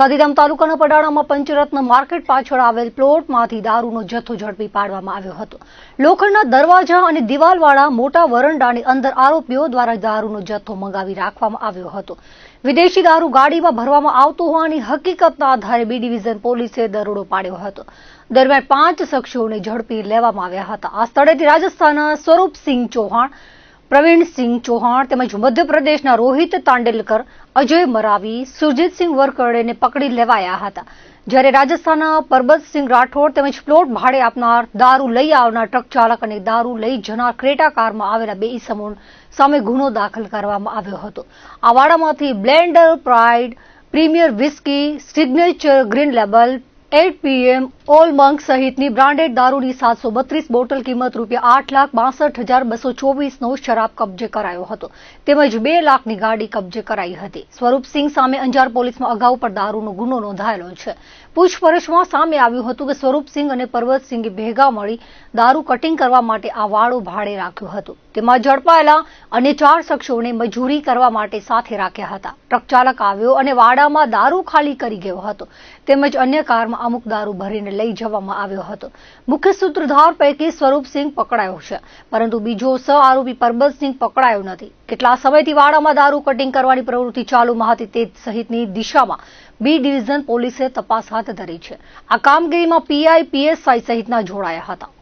ગાંધીધામ તાલુકાના પડાણામાં પંચરત્ન માર્કેટ પાછળ આવેલ પ્લોટમાંથી દારૂનો જથ્થો ઝડપી પાડવામાં આવ્યો હતો. લોખંડના દરવાજા અને દિવાલવાળા મોટા વરંડાની અંદર આરોપીઓ દ્વારા દારૂનો જથ્થો મંગાવી રાખવામાં આવ્યો હતો. વિદેશી દારૂ ગાડીમાં ભરવામાં આવતો હોવાની હકીકતના આધારે બી ડિવિઝન પોલીસે દરોડો પાડ્યો હતો. દરમિયાન પાંચ શખ્સોને ઝડપી લેવામાં આવ્યા હતા. આ સ્થળેથી રાજસ્થાનના સ્વરૂપસિંહ ચૌહાણ પ્રવીણસિંહ ચૌહાણ તેમજ મધ્યપ્રદેશના રોહિત તાંડેલકર, અજય મરાવી, સુરજીતસિંહ વરકડેને પકડી લેવાયા હતા. જ્યારે રાજસ્થાનના પરબતસિંહ રાઠોડ તેમજ પ્લોટ ભાડે આપનાર દારૂ લઈ આવનાર ટ્રક ચાલક અને દારૂ લઈ જનાર ક્રેટા કારમાં આવેલા બે ઇસમો સામે ગુનો દાખલ કરવામાં આવ્યો હતો. આ વાડામાંથી Blender, Pride, Premier whisky, Signature Green Label eight PM Old Monk સહિતની બ્રાન્ડેડ દારૂની સાતસો બત્રીસ બોટલ કિંમત રૂપિયા આઠ લાખ બાસઠ હજાર બસો ચોવીસનો શરાબ કબજે કરાયો હતો. તેમજ બે લાખની ગાડી કબજે કરાઈ હતી. સ્વરૂપસિંહ સામે અંજાર પોલીસમાં અગાઉ પણ દારૂનો ગુનો નોંધાયેલો છે. પૂછપરછમાં સામે આવ્યું હતું કે સ્વરૂપસિંહ અને પર્વતસિંહે ભેગા મળી દારૂ કટિંગ કરવા માટે આ વાડો ભાડે રાખ્યું હતું. તેમાં ઝડપાયેલા અને ચાર શખ્સોને મજૂરી કરવા માટે સાથે રાખ્યા હતા. ટ્રક ચાલક આવ્યો અને વાડામાં દારૂ ખાલી કરી ગયો હતો. તેમજ અન્ય કારમાં અમુક દારૂ ભરીને લઈ જવામાં આવ્યો હતો. મુખ્ય સૂત્રધાર પૈકી સ્વરૂપસિંહ પકડાયો છે, પરંતુ બીજો સ આરોપી પરબતસિંહ પકડાયો નથી. કેટલા સમયથી વાડામાં દારૂ કટિંગ કરવાની પ્રવૃત્તિ ચાલુમાં હતી તે સહિતની દિશામાં બી ડિવિઝન પોલીસે તપાસ હાથ ધરી છે. આ કામગીરીમાં પીઆઈ પીએસઆઈ સહિતના જોડાયા હતા.